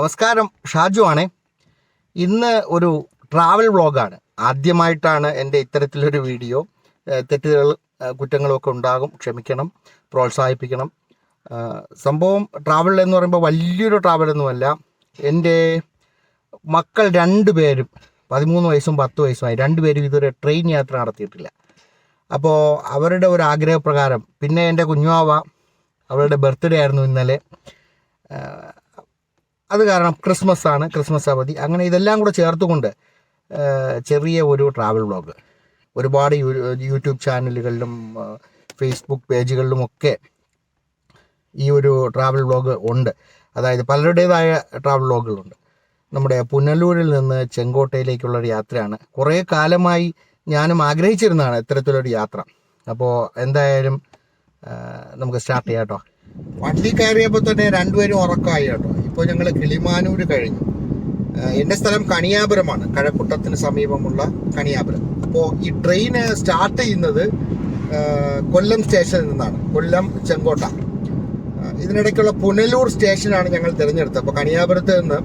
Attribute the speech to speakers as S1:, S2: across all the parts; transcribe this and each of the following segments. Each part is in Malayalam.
S1: നമസ്കാരം ഷാജു ആണേ ഇന്ന് ഒരു ട്രാവൽ വ്ളോഗാണ്. ആദ്യമായിട്ടാണ് എന്റെ ഇത്തരത്തിലൊരു വീഡിയോ. തെറ്റുകൾ കുറ്റങ്ങളൊക്കെ ഉണ്ടാകും. ക്ഷമിക്കണം പ്രോത്സാഹിപ്പിക്കണം. സംഭവം ട്രാവൽ എന്ന് പറയുമ്പോൾ വലിയൊരു ട്രാവലൊന്നുമല്ല എന്റെ മക്കൾ രണ്ട് പേരും പതിമൂന്ന് വയസ്സും പത്ത് വയസ്സുമായി രണ്ടുപേരും ഇതുവരെ ട്രെയിൻ യാത്ര നടത്തിയിട്ടില്ല. അപ്പോൾ അവരുടെ ഒരു ആഗ്രഹപ്രകാരം പിന്നെ എന്റെ കുഞ്ഞുവാവ അവളുടെ ബർത്ത്ഡേ ആയിരുന്നു ഇന്നലെ. അത് കാരണം ക്രിസ്മസ് ആണ് ക്രിസ്മസ് അവധി. അങ്ങനെ ഇതെല്ലാം കൂടെ ചേർത്തുകൊണ്ട് ചെറിയ ഒരു ട്രാവൽ വ്ളോഗ് ഒരുപാട് യൂട്യൂബ് ചാനലുകളിലും ഫേസ്ബുക്ക് പേജുകളിലും ഒക്കെ ഈ ഒരു ട്രാവൽ ബ്ലോഗ് ഉണ്ട്. അതായത് പലരുടേതായ ട്രാവൽ ബ്ലോഗുകളുണ്ട് നമ്മുടെ പുനലൂരിൽ നിന്ന് ചെങ്കോട്ടയിലേക്കുള്ള ഒരു യാത്രയാണ്. കുറേ കാലമായി ഞാനും ആഗ്രഹിച്ചിരുന്നതാണ് ഇത്തരത്തിലൊരു യാത്ര. അപ്പോൾ എന്തായാലും നമുക്ക് സ്റ്റാർട്ട് ചെയ്യാം കേട്ടോ വണ്ടി കയറിയപ്പോൾ തന്നെ രണ്ടുപേരും ഉറക്കമായി കേട്ടോ. ഇപ്പോൾ ഞങ്ങൾ കിളിമാനൂർ കഴിഞ്ഞു. എന്റെ സ്ഥലം കണിയാപുരമാണ്. കഴക്കൂട്ടത്തിന് സമീപമുള്ള കണിയാപുരം. അപ്പോൾ ഈ ട്രെയിൻ സ്റ്റാർട്ട് ചെയ്യുന്നത് കൊല്ലം സ്റ്റേഷനിൽ നിന്നാണ്. കൊല്ലം ചെങ്കോട്ട. ഇതിനിടയ്ക്കുള്ള പുനലൂർ സ്റ്റേഷനാണ് ഞങ്ങൾ തിരഞ്ഞെടുത്തത്. അപ്പോൾ കണിയാപുരത്ത് നിന്ന്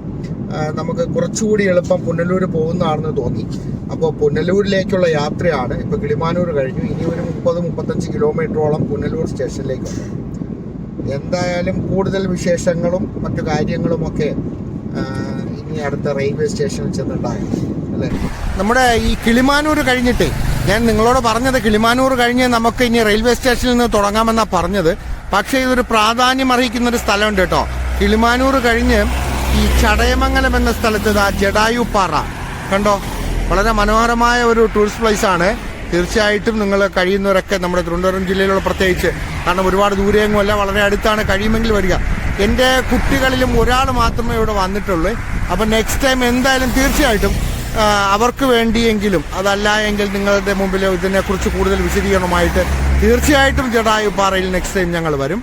S1: നമുക്ക് കുറച്ചുകൂടി എളുപ്പം പുനലൂർ പോകുന്നതാണെന്ന് തോന്നി. അപ്പോൾ പുനലൂരിലേക്കുള്ള യാത്രയാണ് ഇപ്പോൾ കിളിമാനൂർ കഴിഞ്ഞു. ഇനി ഒരു മുപ്പത് മുപ്പത്തഞ്ച് കിലോമീറ്ററോളം പുനലൂർ സ്റ്റേഷനിലേക്കുണ്ട് എന്തായാലും കൂടുതൽ വിശേഷങ്ങളും മറ്റു കാര്യങ്ങളുമൊക്കെ ഇനി അടുത്ത റെയിൽവേ സ്റ്റേഷനിൽ ചെന്നുണ്ടാകും അല്ലേ? നമ്മുടെ ഈ കിളിമാനൂർ കഴിഞ്ഞിട്ട് ഞാൻ നിങ്ങളോട് പറഞ്ഞത് കിളിമാനൂർ കഴിഞ്ഞ് നമുക്ക് ഇനി റെയിൽവേ സ്റ്റേഷനിൽ നിന്ന് തുടങ്ങാമെന്നാണ് പറഞ്ഞത്. പക്ഷേ ഇതൊരു പ്രാധാന്യം അർഹിക്കുന്ന ഒരു സ്ഥലമുണ്ട് കേട്ടോ. കിളിമാനൂർ കഴിഞ്ഞ് ഈ ചടയമംഗലം എന്ന സ്ഥലത്ത് ജഡായു പാറ. കണ്ടോ? വളരെ മനോഹരമായ ഒരു ടൂറിസ്റ്റ് പ്ലേസ് ആണ്. തീർച്ചയായിട്ടും നിങ്ങൾ കഴിയുന്നവരൊക്കെ നമ്മുടെ തിരുവനന്തപുരം ജില്ലയിലുള്ള പ്രത്യേകിച്ച് കാരണം ഒരുപാട് ദൂരെയൊന്നുമല്ല വളരെ അടുത്താണ് കഴിയുമെങ്കിൽ വരിക. എന്റെ കുട്ടികളിലും ഒരാൾ മാത്രമേ ഇവിടെ വന്നിട്ടുള്ളൂ. അപ്പം നെക്സ്റ്റ് ടൈം എന്തായാലും തീർച്ചയായിട്ടും അവർക്ക് വേണ്ടിയെങ്കിലും അതല്ല എങ്കിൽ നിങ്ങളുടെ മുമ്പിൽ ഇതിനെക്കുറിച്ച് കൂടുതൽ വിശദീകരണമായിട്ട് തീർച്ചയായിട്ടും ജഡായു പാറയിൽ നെക്സ്റ്റ് ടൈം ഞങ്ങൾ വരും.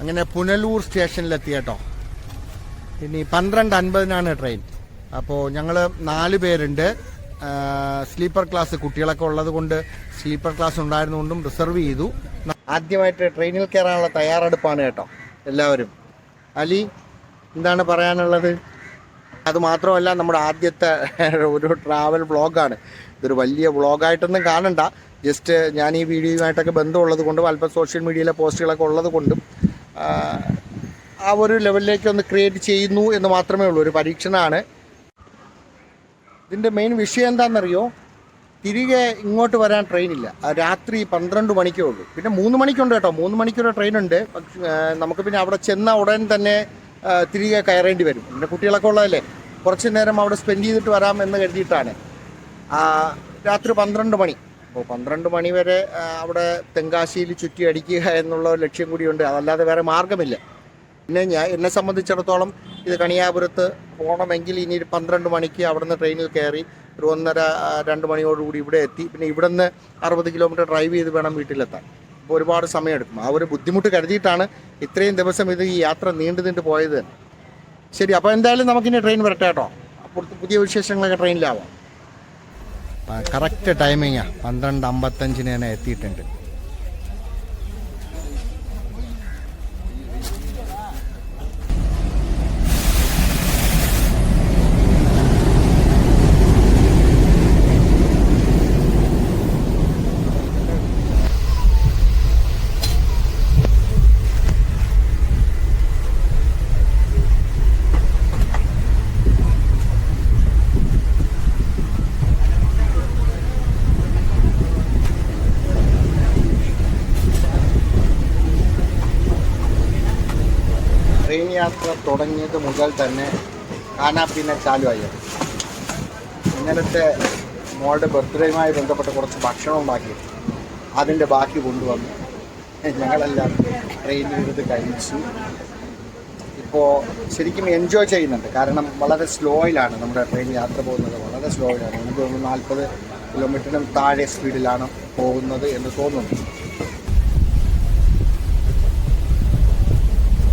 S1: അങ്ങനെ പുനലൂർ സ്റ്റേഷനിലെത്തി കേട്ടോ. ഇനി പന്ത്രണ്ട് അൻപതിനാണ് ട്രെയിൻ. അപ്പോൾ ഞങ്ങൾ നാല് പേരുണ്ട്. സ്ലീപ്പർ ക്ലാസ് കുട്ടികളൊക്കെ ഉള്ളത് കൊണ്ട് സ്ലീപ്പർ ക്ലാസ് ഉണ്ടായിരുന്നുകൊണ്ടും റിസർവ് ചെയ്തു. ആദ്യമായിട്ട് ട്രെയിനിൽ കയറാനുള്ള തയ്യാറെടുപ്പാണ് കേട്ടോ എല്ലാവരും. അലി എന്താണ് പറയാനുള്ളത്? അത് മാത്രമല്ല നമ്മുടെ ആദ്യത്തെ ഒരു ട്രാവൽ വ്ളോഗാണ് ഇതൊരു വലിയ വ്ളോഗായിട്ടൊന്നും കാണണ്ട. ജസ്റ്റ് ഞാൻ ഈ വീഡിയോയുമായിട്ടൊക്കെ ബന്ധമുള്ളത് കൊണ്ടും അല്പം സോഷ്യൽ മീഡിയയിലെ പോസ്റ്റുകളൊക്കെ ഉള്ളത് കൊണ്ടും ആ, ഒരു ലെവലിലേക്ക് ഒന്ന് ക്രിയേറ്റ് ചെയ്യുന്നു എന്ന് മാത്രമേ ഉള്ളൂ. ഒരു പരീക്ഷണമാണ്. ഇതിന്റെ മെയിൻ വിഷയം എന്താണെന്നറിയോ? തിരികെ ഇങ്ങോട്ട് വരാൻ ട്രെയിനില്ല രാത്രി പന്ത്രണ്ട് മണിക്കേ ഉള്ളൂ. പിന്നെ മൂന്ന് മണിക്കുണ്ട് കേട്ടോ. മൂന്ന് മണിക്കൊരു ട്രെയിനുണ്ട് നമുക്ക് പിന്നെ അവിടെ ചെന്ന ഉടൻ തന്നെ തിരികെ കയറേണ്ടി വരും. പിന്നെ കുട്ടികളൊക്കെ ഉള്ളതല്ലേ? കുറച്ച് നേരം അവിടെ സ്പെൻഡ് ചെയ്തിട്ട് വരാം എന്ന് കരുതിയിട്ടാണ്. രാത്രി പന്ത്രണ്ട് മണി. അപ്പോൾ പന്ത്രണ്ട് മണി വരെ അവിടെ തെങ്കാശിയിൽ ചുറ്റി അടിക്കുക എന്നുള്ള ലക്ഷ്യം കൂടിയുണ്ട്. അതല്ലാതെ വേറെ മാർഗമില്ല പിന്നെ ഞാൻ എന്നെ സംബന്ധിച്ചിടത്തോളം ഇത് കണിയാപുരത്ത് പോകണമെങ്കിൽ ഇനി ഒരു പന്ത്രണ്ട് മണിക്ക് അവിടുന്ന് ട്രെയിനിൽ കയറി ഒരു ഒന്നര രണ്ട് മണിയോടുകൂടി ഇവിടെ എത്തി. പിന്നെ ഇവിടുന്ന് അറുപത് കിലോമീറ്റർ ഡ്രൈവ് ചെയ്ത് വേണം വീട്ടിലെത്താൻ. അപ്പോൾ ഒരുപാട് സമയമെടുക്കും ആ ഒരു ബുദ്ധിമുട്ട് കരുതിയിട്ടാണ് ഇത്രയും ദിവസം ഇത് ഈ യാത്ര നീണ്ടു നീണ്ടു പോയത്. തന്നെ ശരി അപ്പോൾ എന്തായാലും നമുക്കിനി ട്രെയിൻ വരട്ടെ കേട്ടോ. അപ്പോൾ പുതിയ വിശേഷങ്ങളൊക്കെ ട്രെയിനിലാവാം. കറക്റ്റ് ടൈമിങ്ങാണ് പന്ത്രണ്ട് അമ്പത്തഞ്ചിന് തന്നെ എത്തിയിട്ടുണ്ട് ട്രെയിൻ യാത്ര തുടങ്ങിയത് മുതൽ തന്നെ കാനാപ്പീന ചാലുവായി. ഇന്നലത്തെ മോളുടെ ബർത്ത്ഡേയുമായി ബന്ധപ്പെട്ട കുറച്ച് ഭക്ഷണം ഉണ്ടാക്കി അതിന്റെ ബാക്കി കൊണ്ടുവന്നു. ഞങ്ങളെല്ലാം ട്രെയിനിൽ ഇരുന്ന് കഴിച്ചു. ഇപ്പോൾ ശരിക്കും എൻജോയ് ചെയ്യുന്നുണ്ട്. കാരണം വളരെ സ്ലോയിലാണ് നമ്മുടെ ട്രെയിൻ യാത്ര പോകുന്നത്. വളരെ സ്ലോയിലാണ് എനിക്ക് തോന്നുന്നു നാൽപ്പത് കിലോമീറ്ററിനും താഴെ സ്പീഡിലാണ് പോകുന്നത് എന്ന് തോന്നുന്നു.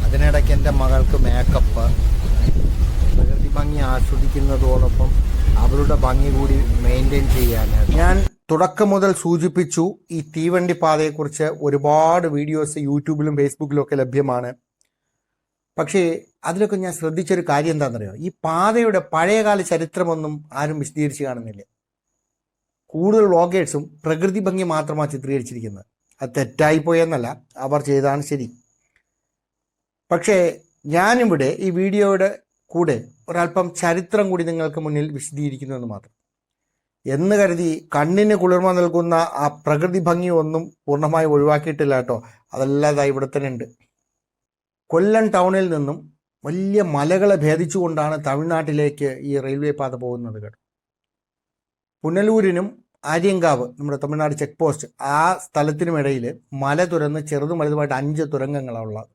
S1: അതിനിടയ്ക്ക് എന്റെ മകൾക്ക് മേക്കപ്പ് പ്രകൃതി ഭംഗി ആസ്വദിക്കുന്നതോടൊപ്പം അവരുടെ ഭംഗി കൂടി മെയിന്റെയിൻ ചെയ്യാനാണ്. ഞാൻ തുടക്കം മുതൽ സൂചിപ്പിച്ചു ഈ തീവണ്ടി പാതയെക്കുറിച്ച് ഒരുപാട് വീഡിയോസ് യൂട്യൂബിലും ഫേസ്ബുക്കിലും ഒക്കെ ലഭ്യമാണ്. പക്ഷേ അതിലൊക്കെ ഞാൻ ശ്രദ്ധിച്ചൊരു കാര്യം എന്താണെന്നറിയോ? ഈ പാതയുടെ പഴയകാല ചരിത്രമൊന്നും ആരും വിശദീകരിച്ച് കാണുന്നില്ല. കൂടുതൽ വ്ളോഗേഴ്സും പ്രകൃതി ഭംഗി മാത്രമാണ് ചിത്രീകരിച്ചിരിക്കുന്നത്. അത് തെറ്റായിപ്പോയെന്നല്ല അവർ ചെയ്താണ് ശരി. പക്ഷേ ഞാനിവിടെ ഈ വീഡിയോയുടെ കൂടെ ഒരല്പം ചരിത്രം കൂടി നിങ്ങൾക്ക് മുന്നിൽ വിശദീകരിക്കുന്നുവെന്ന് മാത്രം. എന്ന് കരുതി കണ്ണിന് കുളിർമ നൽകുന്ന ആ പ്രകൃതി ഭംഗി ഒന്നും പൂർണമായി ഒഴിവാക്കിയിട്ടില്ല കേട്ടോ. അതല്ലാതെ ഇവിടെ തന്നെ ഉണ്ട്. കൊല്ലം ടൗണിൽ നിന്നും വലിയ മലകളെ ഭേദിച്ചുകൊണ്ടാണ് തമിഴ്നാട്ടിലേക്ക് ഈ റെയിൽവേ പാത പോകുന്നത് കേട്ടോ. പുനലൂരിനും ആര്യങ്കാവ് നമ്മുടെ തമിഴ്നാട് ചെക്ക് പോസ്റ്റ് ആ സ്ഥലത്തിനുമിടയിൽ മല തുരന്ന് ചെറുതും വലുതുമായിട്ട് അഞ്ച് തുരങ്കങ്ങളാണ് ഉള്ളത്.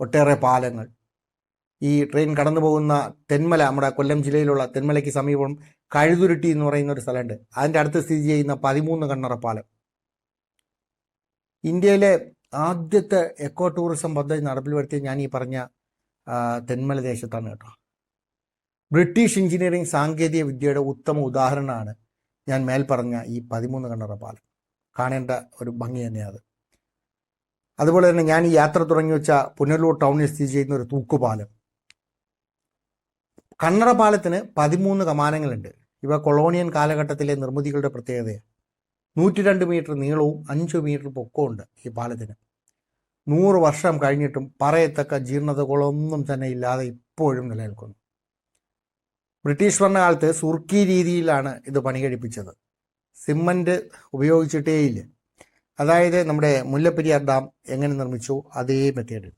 S1: ഒട്ടേറെ പാലങ്ങൾ. ഈ ട്രെയിൻ കടന്നു പോകുന്ന തെന്മല നമ്മുടെ കൊല്ലം ജില്ലയിലുള്ള തെന്മലയ്ക്ക് സമീപം കഴുതുരുട്ടി എന്ന് പറയുന്ന ഒരു സ്ഥലമുണ്ട്. അതിന്റെ അടുത്ത് സ്ഥിതി ചെയ്യുന്ന പതിമൂന്ന് കണ്ണറ പാലം. ഇന്ത്യയിലെ ആദ്യത്തെ എക്കോ ടൂറിസം പദ്ധതി നടപ്പിൽ വരുത്തിയ ഞാൻ ഈ പറഞ്ഞ തെന്മല ദേശത്താണ് കേട്ടോ. ബ്രിട്ടീഷ് എഞ്ചിനീയറിംഗ് സാങ്കേതിക വിദ്യയുടെ ഉത്തമ ഉദാഹരണമാണ് ഞാൻ മേൽ പറഞ്ഞ ഈ പതിമൂന്ന് കണ്ണറ പാലം. കാണേണ്ട ഒരു ഭംഗി തന്നെയാണ് അതുപോലെ തന്നെ ഞാൻ ഈ യാത്ര തുടങ്ങി വെച്ച പുനലൂർ ടൗണിൽ സ്ഥിതി ചെയ്യുന്ന ഒരു തൂക്കുപാലം. കണ്ണറ പാലത്തിന് പതിമൂന്ന് കമാനങ്ങളുണ്ട്. ഇവ കൊളോണിയൻ കാലഘട്ടത്തിലെ നിർമ്മിതികളുടെ പ്രത്യേകതയാണ്. നൂറ്റി രണ്ട് മീറ്റർ നീളവും അഞ്ച് മീറ്റർ പൊക്കവും ഈ പാലത്തിന്. നൂറ് വർഷം കഴിഞ്ഞിട്ടും പറയത്തക്ക ജീർണതകളൊന്നും തന്നെ ഇല്ലാതെ ഇപ്പോഴും നിലനിൽക്കുന്നു. ബ്രിട്ടീഷ് ഭരണകാലത്ത് സുർക്കി രീതിയിലാണ് ഇത് പണി കഴിപ്പിച്ചത് സിമന്റ് ഉപയോഗിച്ചിട്ടേയില്ല. അതായത് നമ്മുടെ മുല്ലപ്പെരിയാർ ഡാം എങ്ങനെ നിർമ്മിച്ചു അതേ മെത്തേഡ്.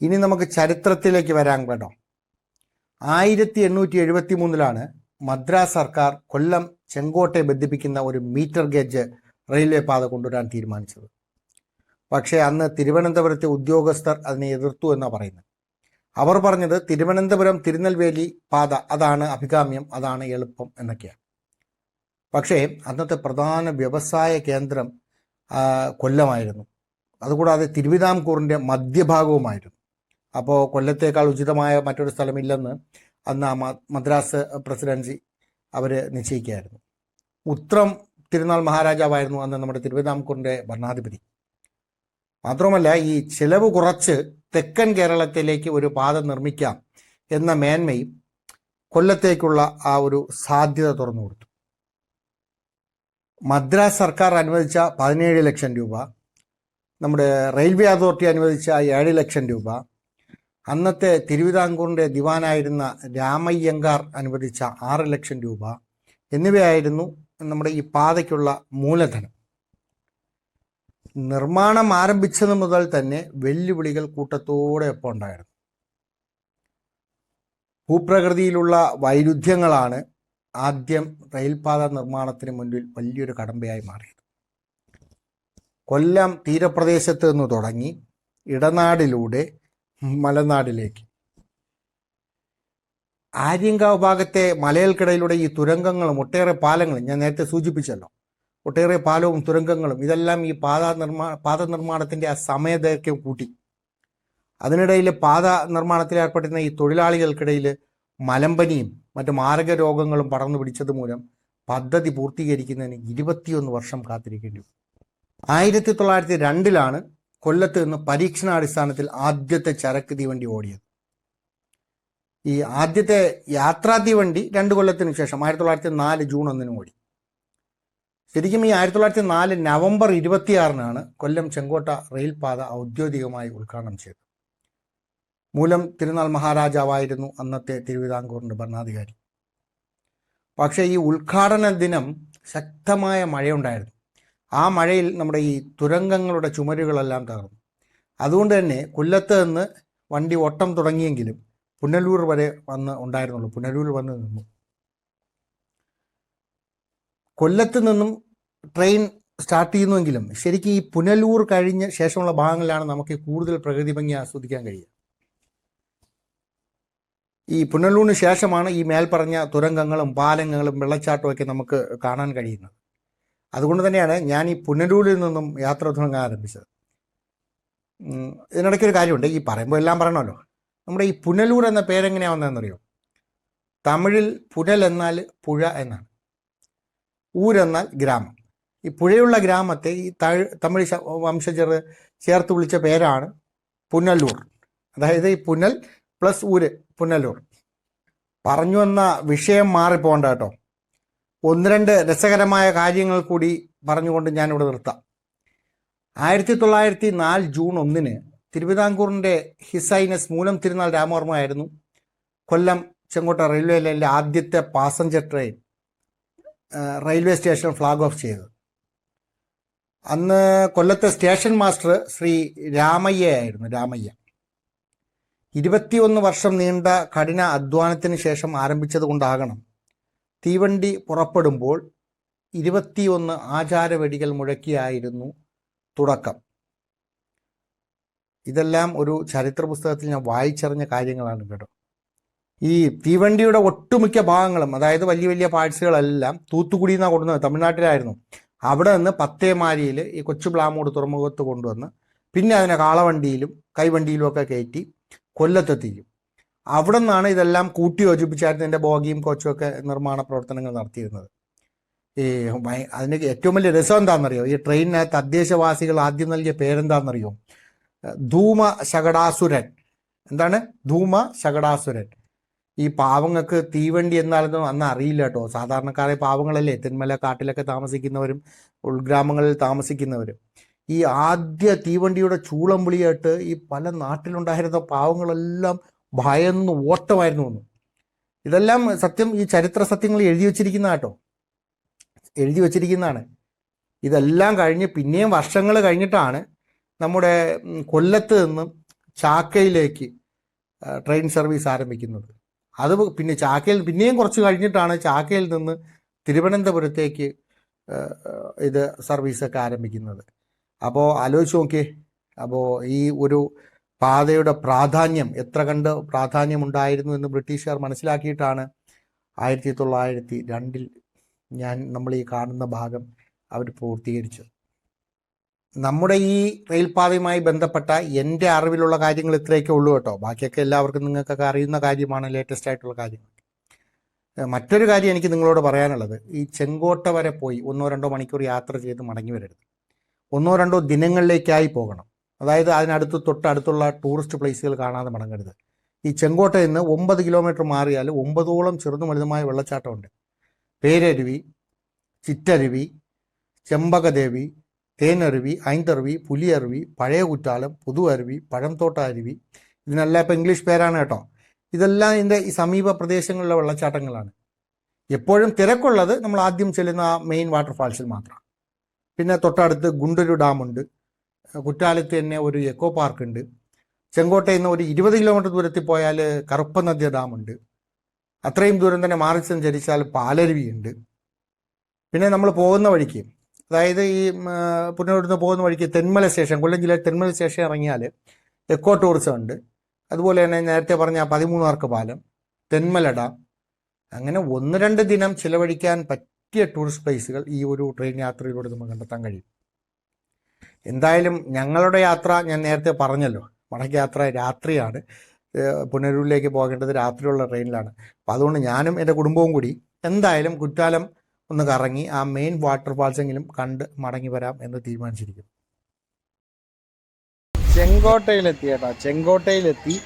S1: ഇനി നമുക്ക് ചരിത്രത്തിലേക്ക് വരാൻ വേണം. ആയിരത്തി എണ്ണൂറ്റി എഴുപത്തി മൂന്നിലാണ് മദ്രാസ് സർക്കാർ കൊല്ലം ചെങ്കോട്ടെ ബന്ധിപ്പിക്കുന്ന ഒരു മീറ്റർ ഗേജ് റെയിൽവേ പാത കൊണ്ടുവരാൻ തീരുമാനിച്ചത്. പക്ഷേ അന്ന് തിരുവനന്തപുരത്തെ ഉദ്യോഗസ്ഥർ അതിനെ എതിർത്തു എന്നാണ് പറയുന്നത്. അവർ പറഞ്ഞത് തിരുവനന്തപുരം തിരുനെൽവേലി പാത അതാണ് അഭികാമ്യം അതാണ് എളുപ്പം എന്നൊക്കെയാണ്. പക്ഷേ അന്നത്തെ പ്രധാന വ്യവസായ കേന്ദ്രം കൊല്ലമായിരുന്നു. അതുകൂടാതെ തിരുവിതാംകൂറിന്റെ മധ്യഭാഗവുമായിരുന്നു. അപ്പോൾ കൊല്ലത്തേക്കാൾ ഉചിതമായ മറ്റൊരു സ്ഥലമില്ലെന്ന് അന്ന് ആ മദ്രാസ് പ്രസിഡൻസി അവർ നിശ്ചയിക്കുകയായിരുന്നു. ഉത്രം തിരുനാൾ മഹാരാജാവായിരുന്നു അന്ന് നമ്മുടെ തിരുവിതാംകൂറിന്റെ ഭരണാധിപതി. മാത്രമല്ല ഈ ചിലവ് കുറച്ച് തെക്കൻ കേരളത്തിലേക്ക് ഒരു പാത നിർമ്മിക്കാം എന്ന മേന്മയും കൊല്ലത്തേക്കുള്ള ആ ഒരു സാധ്യത തുറന്നു കൊടുത്തു. മദ്രാസ് സർക്കാർ അനുവദിച്ച പതിനേഴ് ലക്ഷം രൂപ നമ്മുടെ റെയിൽവേ അതോറിറ്റി അനുവദിച്ച ഏഴ് ലക്ഷം രൂപ അന്നത്തെ തിരുവിതാംകൂറിന്റെ ദിവാനായിരുന്ന രാമയ്യങ്കാർ അനുവദിച്ച ആറ് ലക്ഷം രൂപ എന്നിവയായിരുന്നു നമ്മുടെ ഈ പാതയ്ക്കുള്ള മൂലധനം. നിർമ്മാണം ആരംഭിച്ചത് മുതൽ തന്നെ വെല്ലുവിളികൾ കൂട്ടത്തോടെ ഒപ്പം ഉണ്ടായിരുന്നു. ഭൂപ്രകൃതിയിലുള്ള വൈരുദ്ധ്യങ്ങളാണ് ആദ്യം റെയിൽപാത നിർമ്മാണത്തിന് മുന്നിൽ വലിയൊരു കടമ്പയായി മാറിയത്. കൊല്ലം തീരപ്രദേശത്ത് നിന്ന് തുടങ്ങി ഇടനാടിലൂടെ മലനാടിലേക്ക്. ആര്യങ്കാവ് ഭാഗത്തെ മലയൽക്കിടയിലൂടെ ഈ തുരങ്കങ്ങളും ഒട്ടേറെ പാലങ്ങളും ഞാൻ നേരത്തെ സൂചിപ്പിച്ചല്ലോ. ഒട്ടേറെ പാലവും തുരങ്കങ്ങളും ഇതെല്ലാം ഈ പാത നിർമ്മാ പാത നിർമ്മാണത്തിന്റെ ആ സമയദൈർഘ്യം കൂട്ടി. അതിനിടയിൽ പാത നിർമ്മാണത്തിൽ ഏർപ്പെട്ടിരുന്ന ഈ തൊഴിലാളികൾക്കിടയിൽ മലമ്പനിയും മറ്റു മാരക രോഗങ്ങളും പടർന്നു പിടിച്ചത് മൂലം പദ്ധതി പൂർത്തീകരിക്കുന്നതിന് ഇരുപത്തിയൊന്ന് വർഷം കാത്തിരിക്കേണ്ടി വന്നു. ആയിരത്തി തൊള്ളായിരത്തി രണ്ടിലാണ് കൊല്ലത്ത് നിന്ന് പരീക്ഷണാടിസ്ഥാനത്തിൽ ആദ്യത്തെ ചരക്ക് തീവണ്ടി ഓടിയത്. ഈ ആദ്യത്തെ യാത്രാ തീവണ്ടി രണ്ട് കൊല്ലത്തിന് ശേഷം ആയിരത്തി തൊള്ളായിരത്തി നാല് ജൂൺ ഒന്നിനും ഓടി. ശരിക്കും ഈ ആയിരത്തി തൊള്ളായിരത്തി നാല് നവംബർ ഇരുപത്തിയാറിനാണ് കൊല്ലം ചെങ്കോട്ട റെയിൽപാത ഔദ്യോഗികമായി ഉദ്ഘാടനം ചെയ്തത്. മൂലം തിരുനാൾ മഹാരാജാവായിരുന്നു അന്നത്തെ തിരുവിതാംകൂറിന്റെ ഭരണാധികാരി. പക്ഷേ ഈ ഉദ്ഘാടന ദിനം ശക്തമായ മഴയുണ്ടായിരുന്നു. ആ മഴയിൽ നമ്മുടെ ഈ തുരങ്കങ്ങളുടെ ചുമരുകളെല്ലാം തകർന്നു. അതുകൊണ്ട് തന്നെ കൊല്ലത്ത് നിന്ന് വണ്ടി ഓട്ടം തുടങ്ങിയെങ്കിലും പുനലൂർ വരെ വന്ന് ഉണ്ടായിരുന്നുള്ളൂ. പുനലൂർ വന്ന് നിന്നു. കൊല്ലത്ത് നിന്നും ട്രെയിൻ സ്റ്റാർട്ട് ചെയ്യുന്നുവെങ്കിലും ശരിക്കും ഈ പുനലൂർ കഴിഞ്ഞ ശേഷമുള്ള ഭാഗങ്ങളിലാണ് നമുക്ക് കൂടുതൽ പ്രകൃതി ഭംഗി ആസ്വദിക്കാൻ കഴിയുക. ഈ പുനലൂണിന് ശേഷമാണ് ഈ മേൽപ്പറഞ്ഞ തുരങ്കങ്ങളും പാലങ്ങളും വെള്ളച്ചാട്ടവും ഒക്കെ നമുക്ക് കാണാൻ കഴിയുന്നത്. അതുകൊണ്ട് തന്നെയാണ് ഞാൻ ഈ പുനലൂരിൽ നിന്നും യാത്ര തുടങ്ങാൻ ആരംഭിച്ചത്. ഇതിനിടയ്ക്കൊരു കാര്യമുണ്ട്. ഈ പറയുമ്പോൾ എല്ലാം പറയണമല്ലോ. നമ്മുടെ ഈ പുനലൂർ എന്ന പേരെങ്ങനെയാ വന്നതെന്നറിയോ? തമിഴിൽ പുനൽ എന്നാൽ പുഴ എന്നാണ്. ഊരെന്നാൽ ഗ്രാമം. ഈ പുഴയുള്ള ഗ്രാമത്തെ ഈ തമിഴ് വംശജർ ചേർത്ത് വിളിച്ച പേരാണ് പുനലൂർ. അതായത് ഈ പുനൽ പ്ലസ് ഊര്. പുനലൂർ. പറഞ്ഞു വന്ന വിഷയം മാറിപ്പോണ്ട കേട്ടോ. ഒന്ന് രണ്ട് രസകരമായ കാര്യങ്ങൾ കൂടി പറഞ്ഞുകൊണ്ട് ഞാനിവിടെ നിർത്താം. ആയിരത്തി തൊള്ളായിരത്തി നാല് ജൂൺ ഒന്നിന് തിരുവിതാംകൂറിന്റെ ഹിസൈനസ് മൂലം തിരുനാൾ രാമവർമ്മ ആയിരുന്നു കൊല്ലം ചെങ്കോട്ട റെയിൽവേ ലൈനിലെ ആദ്യത്തെ passenger train railway station flag off ചെയ്തത്. അന്ന് കൊല്ലത്തെ സ്റ്റേഷൻ മാസ്റ്റർ ശ്രീ രാമയ്യ ആയിരുന്നു രാമയ്യ. ഇരുപത്തിയൊന്ന് വർഷം നീണ്ട കഠിന അധ്വാനത്തിന് ശേഷം ആരംഭിച്ചത് കൊണ്ടാകണം. തീവണ്ടി പുറപ്പെടുമ്പോൾ ഇരുപത്തിയൊന്ന് ആചാരവെടികൾ മുഴക്കിയായിരുന്നു തുടക്കം. ഇതെല്ലാം ഒരു ചരിത്ര പുസ്തകത്തിൽ ഞാൻ വായിച്ചറിഞ്ഞ കാര്യങ്ങളാണ് കേട്ടോ. ഈ തീവണ്ടിയുടെ ഒട്ടുമിക്ക ഭാഗങ്ങളും അതായത് വലിയ വലിയ പാഴ്സുകളെല്ലാം തൂത്തുക്കുടി നിന്നാണ് കൊണ്ടുവന്നത് തമിഴ്നാട്ടിലായിരുന്നു. അവിടെ നിന്ന് പത്തേമാരിയിൽ ഈ കൊച്ചു ബ്ലാമോട് തുറമുഖത്ത് കൊണ്ടുവന്ന് പിന്നെ അതിനെ കാളവണ്ടിയിലും കൈവണ്ടിയിലും ഒക്കെ കയറ്റി കൊല്ലത്തെത്തിക്കും അവിടെ നിന്നാണ് ഇതെല്ലാം കൂട്ടി യോജിപ്പിച്ചായിരുന്നു എന്റെ ബോഗിയും കോച്ചും ഒക്കെ നിർമ്മാണ പ്രവർത്തനങ്ങൾ നടത്തിയിരുന്നത്. ഈ അതിന് ഏറ്റവും വലിയ രസം എന്താണെന്നറിയോ? ഈ ട്രെയിനിനകത്ത് തദ്ദേശവാസികൾ ആദ്യം നൽകിയ പേരെന്താണെന്നറിയോ? ധൂമ ശകടാസുരൻ. എന്താണ്? ധൂമ ശകടാസുരൻ. ഈ പാവങ്ങൾക്ക് തീവണ്ടി എന്നാലൊന്നും അന്ന് അറിയില്ല കേട്ടോ. സാധാരണക്കാരെ പാവങ്ങളല്ലേ? തെന്മല കാട്ടിലൊക്കെ താമസിക്കുന്നവരും ഉൾഗ്രാമങ്ങളിൽ താമസിക്കുന്നവരും. ഈ ആദ്യ തീവണ്ടിയുടെ ചൂളം വിളിയായിട്ട് ഈ പല നാട്ടിലുണ്ടായിരുന്ന പാവങ്ങളെല്ലാം ഭയന്ന് ഓട്ടമായിരുന്നു വന്നു ഇതെല്ലാം സത്യം ഈ ചരിത്ര സത്യങ്ങൾ എഴുതി വച്ചിരിക്കുന്ന കേട്ടോ. എഴുതി വച്ചിരിക്കുന്നതാണ്. ഇതെല്ലാം കഴിഞ്ഞ് പിന്നെയും വർഷങ്ങൾ കഴിഞ്ഞിട്ടാണ് നമ്മുടെ കൊല്ലത്ത് നിന്ന് ചാക്കയിലേക്ക് ട്രെയിൻ സർവീസ് ആരംഭിക്കുന്നത്. അത് പിന്നെ ചാക്കയിൽ പിന്നെയും കുറച്ച് കഴിഞ്ഞിട്ടാണ് ചാക്കയിൽ നിന്ന് തിരുവനന്തപുരത്തേക്ക് ഇത് സർവീസൊക്കെ ആരംഭിക്കുന്നത്. അപ്പോൾ ആലോചിച്ച് നോക്കിയേ. അപ്പോൾ ഈ ഒരു പാതയുടെ പ്രാധാന്യം എത്ര കണ്ട് പ്രാധാന്യമുണ്ടായിരുന്നു എന്ന് ബ്രിട്ടീഷുകാർ മനസ്സിലാക്കിയിട്ടാണ് ആയിരത്തി തൊള്ളായിരത്തി രണ്ടിൽ ഞാൻ നമ്മൾ ഈ കാണുന്ന ഭാഗം അവർ പൂർത്തീകരിച്ചത്. നമ്മുടെ ഈ റെയിൽപാതയുമായി ബന്ധപ്പെട്ട എന്റെ അറിവിലുള്ള കാര്യങ്ങൾ ഇത്രയൊക്കെ ഉള്ളൂ കേട്ടോ. ബാക്കിയൊക്കെ എല്ലാവർക്കും നിങ്ങൾക്കൊക്കെ അറിയുന്ന കാര്യമാണ് ലേറ്റസ്റ്റ് ആയിട്ടുള്ള കാര്യങ്ങൾ. മറ്റൊരു കാര്യം എനിക്ക് നിങ്ങളോട് പറയാനുള്ളത്. ഈ ചെങ്കോട്ട വരെ പോയി ഒന്നോ രണ്ടോ മണിക്കൂർ യാത്ര ചെയ്ത് മടങ്ങി വരരുത്. ഒന്നോ രണ്ടോ ദിനങ്ങളിലേക്കായി പോകണം. അതായത് അതിനടുത്ത് തൊട്ടടുത്തുള്ള ടൂറിസ്റ്റ് പ്ലേസുകൾ കാണാതെ മടങ്ങരുത്. ഈ ചെങ്കോട്ടയിൽ നിന്ന് ഒമ്പത് കിലോമീറ്റർ മാറിയാൽ ഒമ്പതോളം ചെറുതും വലുതുമായ വെള്ളച്ചാട്ടമുണ്ട്. പേരരുവി ചിറ്റരുവി ചെമ്പകദേവി തേനരുവി ഐന്തരുവി പുലിയരുവി പഴയ കുറ്റാലം പുതു അരുവി പഴംതോട്ട അരുവി ഇതിനെല്ലാം ഇപ്പം ഇംഗ്ലീഷ് പേരാണ് കേട്ടോ. ഇതെല്ലാം ഇതിന്റെ ഈ സമീപ പ്രദേശങ്ങളിലെ വെള്ളച്ചാട്ടങ്ങളാണ്. എപ്പോഴും തിരക്കുള്ളത് നമ്മൾ ആദ്യം ചെല്ലുന്ന ആ മെയിൻ വാട്ടർഫാൾസിൽ മാത്രം പിന്നെ തൊട്ടടുത്ത് ഗുണ്ടൊരു ഡാമുണ്ട്. കുറ്റാലത്ത് തന്നെ ഒരു എക്കോ പാർക്ക് ഉണ്ട്. ചെങ്കോട്ടയിൽ നിന്ന് ഒരു ഇരുപത് കിലോമീറ്റർ ദൂരത്തിൽ പോയാൽ കറുപ്പ നദി ഡാമുണ്ട്. അത്രയും ദൂരം തന്നെ മാറി സഞ്ചരിച്ചാൽ പാലരുവിയുണ്ട്. പിന്നെ നമ്മൾ പോകുന്ന വഴിക്ക് അതായത് ഈ പുനലൂരിൽ പോകുന്ന വഴിക്ക് തെന്മല സ്റ്റേഷൻ കൊല്ലം ജില്ലയിൽ തെന്മല സ്റ്റേഷൻ ഇറങ്ങിയാൽ എക്കോ ടൂറിസം ഉണ്ട്. അതുപോലെ തന്നെ നേരത്തെ പറഞ്ഞ പതിമൂന്നാർക്ക് പാലം തെന്മല ഡാം. അങ്ങനെ ഒന്ന് രണ്ട് ദിനം ചിലവഴിക്കാൻ പറ്റിയ ടൂറിസ്റ്റ് പ്ലേസുകൾ ഈ ഒരു ട്രെയിൻ യാത്രയിലൂടെ നമുക്ക് കണ്ടെത്താൻ കഴിയും. എന്തായാലും ഞങ്ങളുടെ യാത്ര ഞാൻ നേരത്തെ പറഞ്ഞല്ലോ. മടക്ക യാത്ര രാത്രിയാണ്. പുനരൂരിലേക്ക് പോകേണ്ടത് രാത്രിയുള്ള ട്രെയിനിലാണ് അപ്പോൾ അതുകൊണ്ട് ഞാനും എന്റെ കുടുംബവും കൂടി എന്തായാലും കുറ്റാലം ഒന്ന് കറങ്ങി ആ മെയിൻ വാട്ടർ ഫാൾസെങ്കിലും കണ്ട് മടങ്ങി വരാം എന്ന് തീരുമാനിച്ചിരിക്കുന്നു. ചെങ്കോട്ടയിലെത്തി. ചേട്ടാ ചെങ്കോട്ടയിലെത്തി.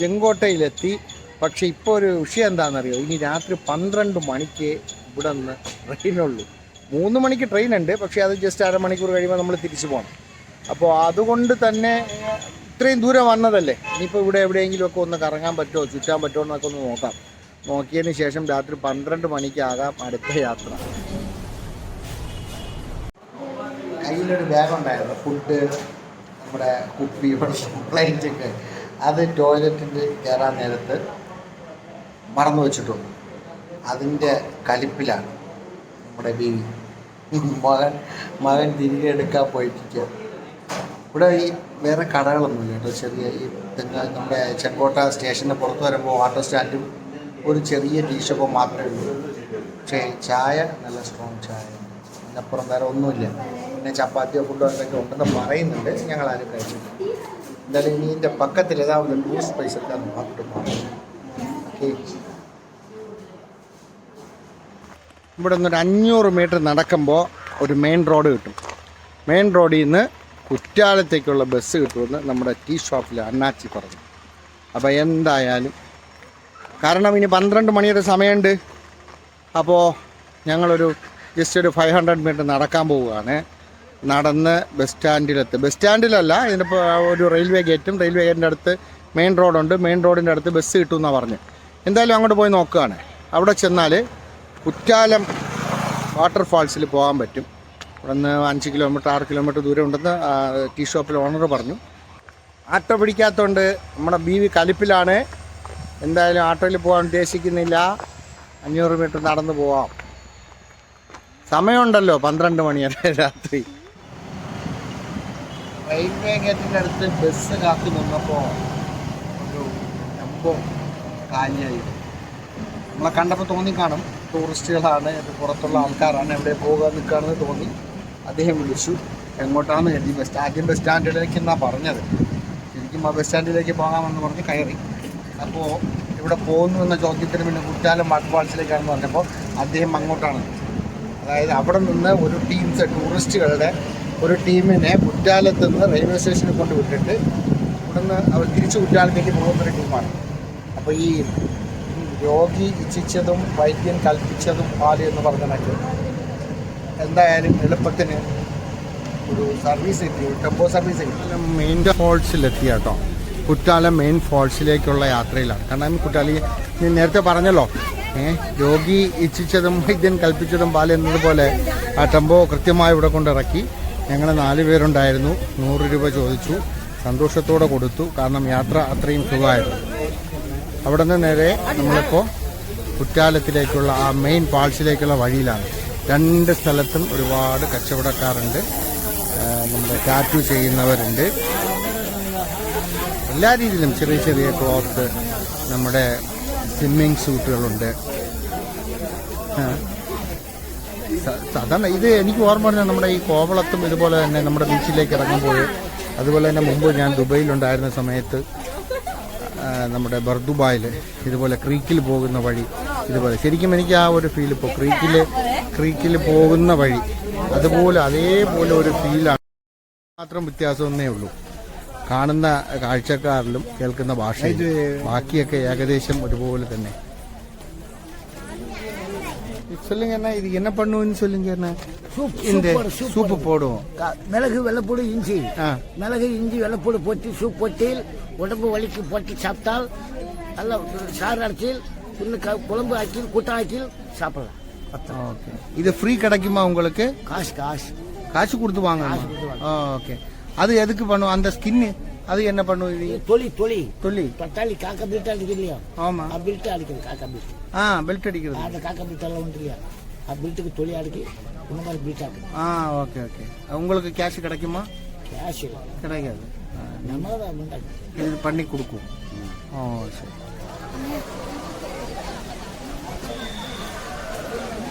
S1: ചെങ്കോട്ടയിലെത്തി പക്ഷെ ഇപ്പോൾ ഒരു വിഷയം എന്താണെന്നറിയോ? ഇനി രാത്രി പന്ത്രണ്ട് മണിക്ക് ഇവിടെ നിന്ന് ട്രെയിനുള്ളൂ. മൂന്ന് മണിക്ക് ട്രെയിൻ ഉണ്ട് പക്ഷേ അത് ജസ്റ്റ് അരമണിക്കൂർ കഴിയുമ്പോൾ നമ്മൾ തിരിച്ചു പോകണം അപ്പോൾ അതുകൊണ്ട് തന്നെ ഇത്രയും ദൂരം വന്നതല്ലേ? ഇനിയിപ്പോൾ ഇവിടെ എവിടെയെങ്കിലുമൊക്കെ ഒന്ന് കറങ്ങാൻ പറ്റുമോ ചുറ്റാൻ പറ്റുമോ എന്നൊക്കെ ഒന്ന് നോക്കാം. നോക്കിയതിന് ശേഷം രാത്രി പന്ത്രണ്ട് മണിക്കാകാം അടുത്ത യാത്ര. കയ്യിലൊരു ബാഗ് ഉണ്ടായിരുന്നു ഫുഡ് നമ്മുടെ കുപ്പി പ്ലേറ്റൊക്കെ അത് ടോയ്ലറ്റിൽ കയറാൻ നേരത്ത് മറന്നു വെച്ചിട്ടുണ്ട്. അതിന്റെ കലിപ്പിലാണ് നമ്മുടെ ബീവി. മകൻ മകൻ തിരികെ എടുക്കാൻ പോയിട്ടിരിക്കുക ഇവിടെ ഈ വേറെ കടകളൊന്നുമില്ല കേട്ടോ. ചെറിയ ഈ തെങ്ങ് നമ്മുടെ ചെങ്കോട്ട സ്റ്റേഷന്റെ പുറത്ത് വരുമ്പോൾ ഓട്ടോ സ്റ്റാൻഡും ഒരു ചെറിയ ടീ ഷോപ്പും മാത്രമേ ഉള്ളൂ. പക്ഷേ ചായ നല്ല സ്ട്രോങ് ചായ. അതിനപ്പുറം വേറെ ഒന്നുമില്ല. പിന്നെ ചപ്പാത്തിയോ ഫുഡോ എന്തൊക്കെ ഉണ്ടെന്ന് പറയുന്നുണ്ട്. ഞങ്ങൾ ആരും കഴിച്ചിട്ടില്ല. എന്തായാലും ഇതിന്റെ പക്കത്തിൽ ഏതാവുന്ന ലൂസ് പൈസക്കാരൻ പാട്ട് മാറും ഓക്കെ ഇവിടെ നിന്ന് ഒരു അഞ്ഞൂറ് മീറ്റർ നടക്കുമ്പോൾ ഒരു മെയിൻ റോഡ് കിട്ടും. മെയിൻ റോഡിൽ നിന്ന് കുറ്റാലത്തേക്കുള്ള ബസ് കിട്ടുമെന്ന് നമ്മുടെ ടീ ഷോപ്പിൽ അണ്ണാച്ചി പറഞ്ഞു. അപ്പോൾ എന്തായാലും കാരണം ഇനി പന്ത്രണ്ട് മണിയുടെ സമയമുണ്ട്. അപ്പോൾ ഞങ്ങളൊരു ജസ്റ്റ് ഒരു ഫൈവ് ഹൺഡ്രഡ് മീറ്റർ നടക്കാൻ പോവുകയാണ്. നടന്ന് ബസ് സ്റ്റാൻഡിലെത്ത് ബസ് സ്റ്റാൻഡിലല്ല ഇതിനിപ്പോൾ ഒരു റെയിൽവേ ഗേറ്റും റെയിൽവേ ഗേറ്റിന്റെ അടുത്ത് മെയിൻ റോഡുണ്ട് മെയിൻ റോഡിന്റെ അടുത്ത് ബസ് കിട്ടുമെന്നാണ് പറഞ്ഞു. എന്തായാലും അങ്ങോട്ട് പോയി നോക്കുകയാണ്. അവിടെ ചെന്നാൽ കുറ്റാലം വാട്ടർഫാൾസിൽ പോകാൻ പറ്റും. ഇവിടെ നിന്ന് അഞ്ച് കിലോമീറ്റർ ആറ് കിലോമീറ്റർ ദൂരം ഉണ്ടെന്ന് ടീ ഷോപ്പിൽ ഓണർ പറഞ്ഞു. ആട്ടോ പിടിക്കാത്തതുകൊണ്ട് നമ്മുടെ ബി വി കലിപ്പിലാണ്. എന്തായാലും ആട്ടോയിൽ പോകാൻ ഉദ്ദേശിക്കുന്നില്ല. അഞ്ഞൂറ് മീറ്റർ നടന്നു പോവാം. സമയമുണ്ടല്ലോ പന്ത്രണ്ട് മണി വരെ രാത്രി. റെയിൽവേ ഗേറ്റിന്റെ അടുത്ത് ബസ് കാത്തു നിന്നപ്പോൾ ഒരു ടെമ്പോ കാലിയായി. നമ്മളെ കണ്ടപ്പോൾ തോന്നിക്കാണും ടൂറിസ്റ്റുകളാണ് ഇത് പുറത്തുള്ള ആൾക്കാരാണ് എവിടെ പോകാൻ നിൽക്കുകയാണെന്ന് തോന്നി. അദ്ദേഹം വിളിച്ചു എങ്ങോട്ടാണെന്ന് കരുതി ബസ് ആദ്യം ബസ് സ്റ്റാൻഡിലേക്ക് എന്നാണ് പറഞ്ഞത്. ശരിക്കും ആ ബസ് സ്റ്റാൻഡിലേക്ക് പോകാമെന്ന് പറഞ്ഞ് കയറി. അപ്പോൾ ഇവിടെ പോകുന്നു എന്ന ചോദ്യത്തിന് പിന്നെ കുറ്റാലം വാട്ടർഫാൾസിലേക്കാണെന്ന് പറഞ്ഞപ്പോൾ അദ്ദേഹം അങ്ങോട്ടാണ്. അതായത് അവിടെ നിന്ന് ഒരു ടീംസ് ടൂറിസ്റ്റുകളുടെ ഒരു ടീമിനെ കുറ്റാലത്ത് നിന്ന് റെയിൽവേ സ്റ്റേഷനിൽ കൊണ്ട് വിട്ടിട്ട് ഇവിടെ നിന്ന് അവർ തിരിച്ച് കുറ്റാലത്തേക്ക് പോകുന്നൊരു ടീമാണ്. അപ്പോൾ ഈ രോഗി ഇച്ഛിച്ചതും വൈദ്യൻ കൽപ്പിച്ചതും പാൽ എന്ന് പറഞ്ഞതൊക്കെ എന്തായാലും എളുപ്പത്തിന് ഒരു സർവീസ് കിട്ടി ഒരു ടെമ്പോ സർവീസ് കിട്ടി. മെയിൻ ഫോൾസിലെത്തി കേട്ടോ കുറ്റാലം മെയിൻ ഫോൾസിലേക്കുള്ള യാത്രയിലാണ്. കാരണം കുറ്റാലി ഞാൻ നേരത്തെ പറഞ്ഞല്ലോ ഏഹ് രോഗി ഇച്ഛിച്ചതും വൈദ്യൻ കൽപ്പിച്ചതും പാൽ എന്നതുപോലെ ആ ടെമ്പോ കൃത്യമായി ഇവിടെ കൊണ്ടിറക്കി. ഞങ്ങൾ നാല് പേരുണ്ടായിരുന്നു. നൂറ് രൂപ ചോദിച്ചു. സന്തോഷത്തോടെ കൊടുത്തു. കാരണം യാത്ര അത്രയും സുഖമായിരുന്നു. അവിടെ നിന്ന് നേരെ നമ്മളിപ്പോൾ കുറ്റാലത്തിലേക്കുള്ള ആ മെയിൻ പാൾസിലേക്കുള്ള വഴിയിലാണ്. രണ്ട് സ്ഥലത്തും ഒരുപാട് കച്ചവടക്കാരുണ്ട്. നമ്മുടെ ടാറ്റു ചെയ്യുന്നവരുണ്ട്. എല്ലാ രീതിയിലും ചെറിയ ചെറിയ ക്ലോത്ത് നമ്മുടെ സ്വിമ്മിങ് സൂട്ടുകളുണ്ട്. സാധാരണ ഇത് എനിക്ക് ഓർമ്മ പറഞ്ഞാൽ നമ്മുടെ ഈ കോവളത്തും ഇതുപോലെ തന്നെ നമ്മുടെ ബീച്ചിലേക്ക് ഇറങ്ങുമ്പോൾ അതുപോലെ തന്നെ മുമ്പ് ഞാൻ ദുബൈയിലുണ്ടായിരുന്ന സമയത്ത് നമ്മുടെ ബർദുബായിൽ ഇതുപോലെ ക്രീക്കിൽ പോകുന്ന വഴി ഇതുപോലെ ശരിക്കും എനിക്ക് ആ ഒരു ഫീൽ ഇപ്പോൾ ക്രീക്കിൽ ക്രീക്കിൽ പോകുന്ന വഴി അതുപോലെ അതേപോലെ ഒരു ഫീലാണ് മാത്രം വ്യത്യാസമൊന്നേ ഉള്ളൂ കാണുന്ന കാഴ്ചക്കാരിലും കേൾക്കുന്ന ഭാഷയും ബാക്കിയൊക്കെ ഏകദേശം ഒരുപോലെ തന്നെ சொல்லுங்க அண்ணா இது என்ன பண்ணுவோன்னு சொல்லுங்க அண்ணா
S2: சூப்
S1: இந்த
S2: சூப் சூப்
S1: சூப்பு போடுவோம்.
S2: மிளகு வெள்ளைப்பூடு இஞ்சி. மிளகு இஞ்சி வெள்ளைப்பூடு போட்டு சூப் போட்டு உடம்பு வலிக்கு போட்டு சாப்பிட்டால் நல்லா சாறு அரைச்சி இன்னும் குழம்பு ஆக்கி கூட்டம் ஆக்கி சாப்பிடலாம்.
S1: ஓகே. இது ஃப்ரீ கிடைக்குமா உங்களுக்கு?
S2: காசு காசு.
S1: காசு கொடுத்து வாங்கணும்? ஓகே. அது எதுக்கு பண்ணுவோம்? அந்த ஸ்கின்னு அது என்ன பண்ணுவீங்க
S2: இது? தொலி தொலி.
S1: சொல்லி
S2: தக்காளி காக்கா பில்ட்டு அடிக்குது இல்லையா?
S1: ஆமா.
S2: ஆ பில்ட்டு அடிக்குது காக்கா பில்ட்டு
S1: ஆ பெல்ட் அடிக்கிறது.
S2: அந்த காக்கா பில்ட்டு எல்லாம் உண்டு இல்லையா? பில்ட்டுக்கு தொலி அடிக்கி இந்த மாதிரி பில்ட் ஆகுது
S1: ஆ ஓகே ஓகே உங்களுக்கு கேஷ் கிடைக்குமா
S2: கேஷ்
S1: கிடைக்காது ஆ,
S2: நம்ம தான் உண்டாக்கி
S1: இது பண்ணி கொடுக்கும் ஓ ശരി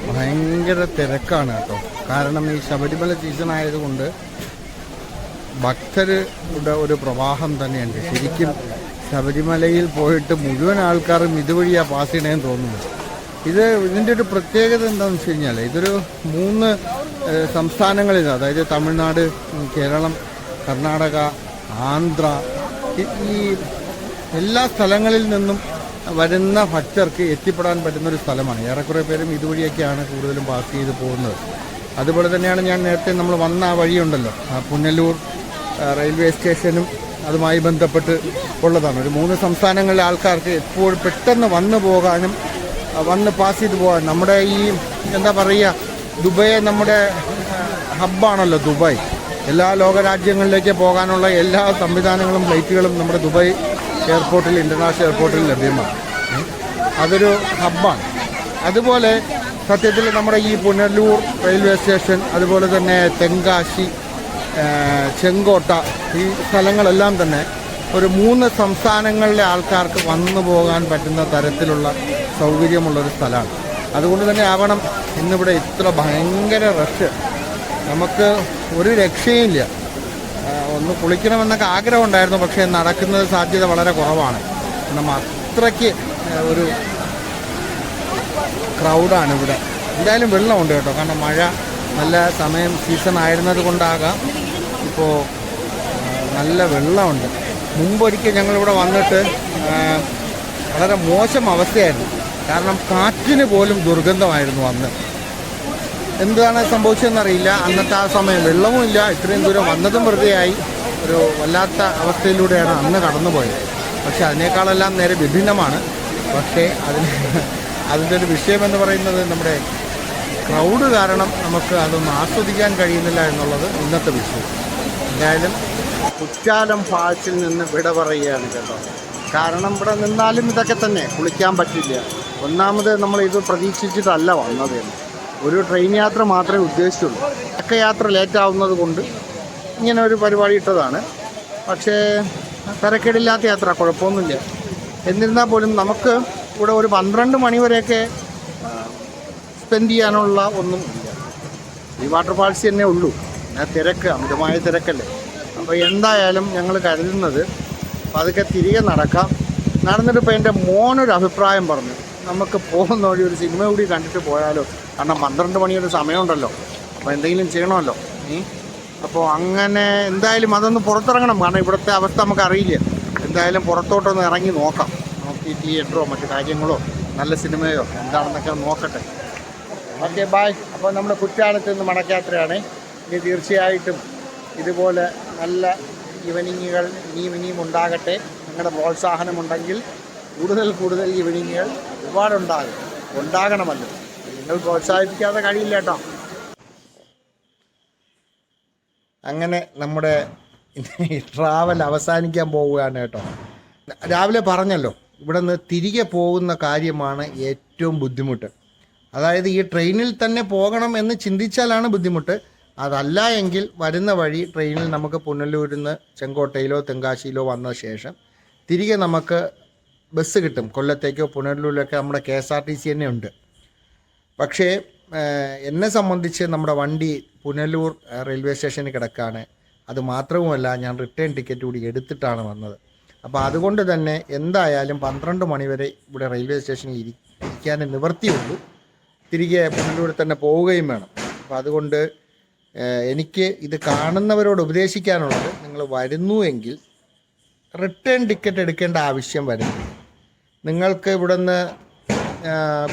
S1: ഭയങ്കര തിരക്കാണ് കേട്ടോ കാരണം ഈ ശബരിമല സീസൺ ആയതുകൊണ്ട് ഭക്തരുടെ ഒരു പ്രവാഹം തന്നെയുണ്ട് ശരിക്കും ശബരിമലയിൽ പോയിട്ട് മുഴുവൻ ആൾക്കാരും ഇതുവഴിയാ പാസ് ചെയ്യണേന്ന് തോന്നുന്നു ഇത് ഇതിന്റെ ഒരു പ്രത്യേകത എന്താണെന്ന് വെച്ച് കഴിഞ്ഞാൽ ഇതൊരു മൂന്ന് സംസ്ഥാനങ്ങളിൽ അതായത് തമിഴ്നാട് കേരളം കർണാടക ആന്ധ്ര ഈ- എല്ലാ സ്ഥലങ്ങളിൽ നിന്നും വരുന്ന ഭക്തർക്ക് എത്തിപ്പെടാൻ പറ്റുന്ന ഒരു സ്ഥലമാണ്. ഏറെക്കുറെ പേരും ഇതുവഴിയൊക്കെയാണ് കൂടുതലും പാസ് ചെയ്ത് പോകുന്നത്. അതുപോലെ തന്നെയാണ് ഞാൻ നേരത്തെ നമ്മൾ വന്ന ആ വഴിയുണ്ടല്ലോ. ആ പുനലൂർ റെയിൽവേ സ്റ്റേഷനും അതുമായി ബന്ധപ്പെട്ട് ഉള്ളതാണ്. ഒരു മൂന്ന് സംസ്ഥാനങ്ങളിലെ ആൾക്കാർക്ക് എപ്പോഴും പെട്ടെന്ന് വന്നു പോകാനും വന്ന് പാസ് ചെയ്ത് പോകാൻ നമ്മുടെ ഈ എന്താ പറയുക ദുബൈ നമ്മുടെ ഹബ്ബാണല്ലോ ദുബായ്. എല്ലാ ലോകരാജ്യങ്ങളിലേക്ക് പോകാനുള്ള എല്ലാ സംവിധാനങ്ങളും ഫ്ലൈറ്റുകളും നമ്മുടെ ദുബായ് എയർപോർട്ടിൽ ഇന്റർനാഷണൽ എയർപോർട്ടിൽ ലഭ്യമാണ്? അതൊരു ഹബ്ബാണ്. അതുപോലെ സത്യത്തിൽ നമ്മുടെ ഈ പുനലൂർ റെയിൽവേ സ്റ്റേഷൻ അതുപോലെ തന്നെ തെങ്കാശി ചെങ്കോട്ട ഈ സ്ഥലങ്ങളെല്ലാം തന്നെ ഒരു മൂന്ന് സംസ്ഥാനങ്ങളിലെ ആൾക്കാർക്ക് വന്നു പോകാൻ പറ്റുന്ന തരത്തിലുള്ള സൗകര്യമുള്ളൊരു സ്ഥലമാണ്. അതുകൊണ്ട് തന്നെ ആവണം. ഇന്നിവിടെ ഇത്ര ഭയങ്കര റഷ് നമുക്ക് ഒരു രക്ഷയും ഇല്ല. ഒന്ന് കുളിക്കണമെന്നൊക്കെ ആഗ്രഹം ഉണ്ടായിരുന്നു പക്ഷേ നടക്കുന്നത് സാധ്യത വളരെ കുറവാണ്. നമ്മൾ അത്രയ്ക്ക് ഒരു ക്രൗഡാണ് ഇവിടെ. എന്തായാലും വെള്ളമുണ്ട് കേട്ടോ. കാരണം മഴ നല്ല സമയം സീസൺ ആയിരുന്നത് കൊണ്ടാകാം. ഇപ്പോൾ
S3: നല്ല വെള്ളമുണ്ട്. മുമ്പൊരിക്കൽ ഞങ്ങളിവിടെ വന്നിട്ട് വളരെ മോശം അവസ്ഥയായിരുന്നു. കാരണം കാറ്റിന് പോലും ദുർഗന്ധമായിരുന്നു അന്ന്. എന്താണ് സംഭവിച്ചതെന്നറിയില്ല. അന്നത്തെ ആ സമയം വെള്ളവുമില്ല ഇത്രയും ദൂരം വന്നതും വെറുതെയായി. ഒരു വല്ലാത്ത അവസ്ഥയിലൂടെയാണ് അന്ന് കടന്നുപോയത്. പക്ഷെ അതിനേക്കാളെല്ലാം നേരെ വിഭിന്നമാണ്. പക്ഷേ അതിന് അതിന്റെ ഒരു വിഷയമെന്ന് പറയുന്നത് നമ്മുടെ ക്രൗഡ് കാരണം നമുക്ക് അതൊന്നും ആസ്വദിക്കാൻ കഴിയുന്നില്ല എന്നുള്ളത് ഇന്നത്തെ വിഷയം. എന്തായാലും
S1: കുറ്റാലം ഫാൾസിൽ നിന്ന് വിട പറയുകയാണ് കേട്ടോ. കാരണം ഇവിടെ നിന്നാലും ഇതൊക്കെ തന്നെ കുളിക്കാൻ പറ്റില്ല. ഒന്നാമത് നമ്മൾ ഇത് പ്രതീക്ഷിച്ചിട്ടല്ല വന്നത് ഒരു ട്രെയിൻ യാത്ര മാത്രമേ ഉദ്ദേശിച്ചുള്ളൂ. ഒക്കെ യാത്ര ലേറ്റ് ആവുന്നത് കൊണ്ട് ഇങ്ങനെ ഒരു പരിപാടി ഇട്ടതാണ്. പക്ഷേ തിരക്കേടില്ലാത്ത യാത്ര കുഴപ്പമൊന്നുമില്ല. എന്നിരുന്നാൽ പോലും നമുക്ക് ഇവിടെ ഒരു പന്ത്രണ്ട് മണിവരെയൊക്കെ സ്പെൻഡ് ചെയ്യാനുള്ള ഒന്നും ഇല്ല. ഈ വാട്ടർ ഫാൾസ് തന്നെ ഉള്ളൂ. തിരക്ക് അമിതമായ തിരക്കല്ലേ. അപ്പോൾ എന്തായാലും ഞങ്ങൾ കരുതുന്നത് പതുക്കെ തിരികെ നടക്കാം. നടന്നിട്ട് ഇപ്പോൾ എന്റെ മോനൊരു അഭിപ്രായം പറഞ്ഞു. നമുക്ക് പോകുന്ന വഴി ഒരു സിനിമ കൂടി കണ്ടിട്ട് പോയാലോ? കാരണം പന്ത്രണ്ട് മണിയൊരു സമയമുണ്ടല്ലോ. അപ്പോൾ എന്തെങ്കിലും ചെയ്യണമല്ലോ? അപ്പോൾ അങ്ങനെ എന്തായാലും അതൊന്ന് പുറത്തിറങ്ങണം. കാരണം ഇവിടുത്തെ അവസ്ഥ നമുക്ക് അറിയില്ല. എന്തായാലും പുറത്തോട്ടൊന്ന് ഇറങ്ങി നോക്കാം. നോക്കി തിയേറ്ററോ മറ്റു കാര്യങ്ങളോ? നല്ല സിനിമയോ? എന്താണെന്നൊക്കെ നോക്കട്ടെ. ഓക്കെ ബായ് അപ്പോൾ നമ്മുടെ കുറ്റാലത്ത് നിന്ന് മടക്കയാത്രയാണ് ഇനി തീർച്ചയായിട്ടും ഇതുപോലെ നല്ല ഈവനിങ്ങുകൾ ഇനിയും ഇനിയും ഉണ്ടാകട്ടെ. നിങ്ങളുടെ പ്രോത്സാഹനമുണ്ടെങ്കിൽ കൂടുതൽ കൂടുതൽ ഈവനിങ്ങുകൾ ഒരുപാടുണ്ടാകും. ഉണ്ടാകണമല്ലോ. നിങ്ങൾ പ്രോത്സാഹിപ്പിക്കാതെ കഴിയില്ല കേട്ടോ. അങ്ങനെ നമ്മുടെ ട്രാവൽ അവസാനിക്കാൻ പോവുകയാണ് കേട്ടോ. രാവിലെ പറഞ്ഞല്ലോ ഇവിടെ നിന്ന് തിരികെ പോകുന്ന കാര്യമാണ് ഏറ്റവും ബുദ്ധിമുട്ട്. അതായത് ഈ ട്രെയിനിൽ തന്നെ പോകണം എന്ന് ചിന്തിച്ചാലാണ് ബുദ്ധിമുട്ട്. അതല്ല എങ്കിൽ വരുന്ന വഴി ട്രെയിനിൽ നമുക്ക് പുനലൂരിൽ നിന്ന് ചെങ്കോട്ടയിലോ തെങ്കാശിയിലോ വന്ന ശേഷം തിരികെ നമുക്ക് ബസ് കിട്ടും. കൊല്ലത്തേക്കോ പുനലൂരിലൊക്കെ നമ്മുടെ K S R T C തന്നെ ഉണ്ട്. പക്ഷേ എന്നെ സംബന്ധിച്ച് നമ്മുടെ വണ്ടി പുനലൂർ റെയിൽവേ സ്റ്റേഷനിൽ കിടക്കാണ്. അത് മാത്രവുമല്ല ഞാൻ റിട്ടേൺ ടിക്കറ്റ് കൂടി എടുത്തിട്ടാണ് വന്നത്. അപ്പോൾ അതുകൊണ്ട് തന്നെ എന്തായാലും പന്ത്രണ്ട് മണിവരെ ഇവിടെ റെയിൽവേ സ്റ്റേഷനിൽ ഇരിക്കാനേ നിവർത്തിയുള്ളൂ തിരികെ പുനലൂരിൽ തന്നെ പോവുകയും വേണം. അപ്പോൾ അതുകൊണ്ട് എനിക്ക് ഇത് കാണുന്നവരോട് ഉപദേശിക്കാനുള്ളത് നിങ്ങൾ വരുന്നു എങ്കിൽ റിട്ടേൺ ടിക്കറ്റ് എടുക്കേണ്ട ആവശ്യം വരുന്നു നിങ്ങൾക്ക് ഇവിടുന്ന്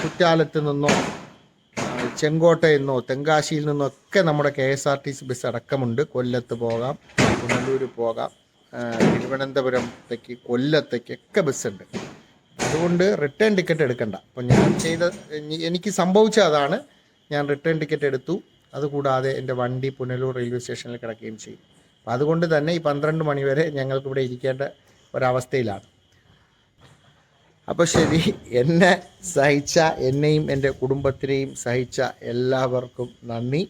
S1: കുറ്റാലത്ത് നിന്നോ ചെങ്കോട്ടയിൽ നിന്നോ തെങ്കാശിയിൽ നിന്നോ ഒക്കെ നമ്മുടെ K S R T C bus അടക്കമുണ്ട്. കൊല്ലത്ത് പോകാം പുനലൂർ പോകാം തിരുവനന്തപുരത്തേക്ക് കൊല്ലത്തേക്ക് കൊല്ലത്തേക്കൊക്കെ ബസ്സുണ്ട് അതുകൊണ്ട് റിട്ടേൺ ടിക്കറ്റ് എടുക്കണ്ട. അപ്പം ഞാൻ ചെയ്ത എനിക്ക് സംഭവിച്ച അതാണ്. ഞാൻ റിട്ടേൺ ടിക്കറ്റ് എടുത്തു. അതുകൂടാതെ എന്റെ വണ്ടി പുനലൂർ റെയിൽവേ സ്റ്റേഷനിൽ കിടക്കുകയും ചെയ്യും. അപ്പം അതുകൊണ്ട് തന്നെ ഈ പന്ത്രണ്ട് മണി വരെ ഞങ്ങൾക്ക് ഇവിടെ ഇരിക്കേണ്ട ഒരവസ്ഥയിലാണ്. അപ്പോൾ ശരി എന്നെ സഹിച്ച എന്നെയും എന്റെ കുടുംബത്തിനെയും സഹിച്ച എല്ലാവർക്കും നന്ദി.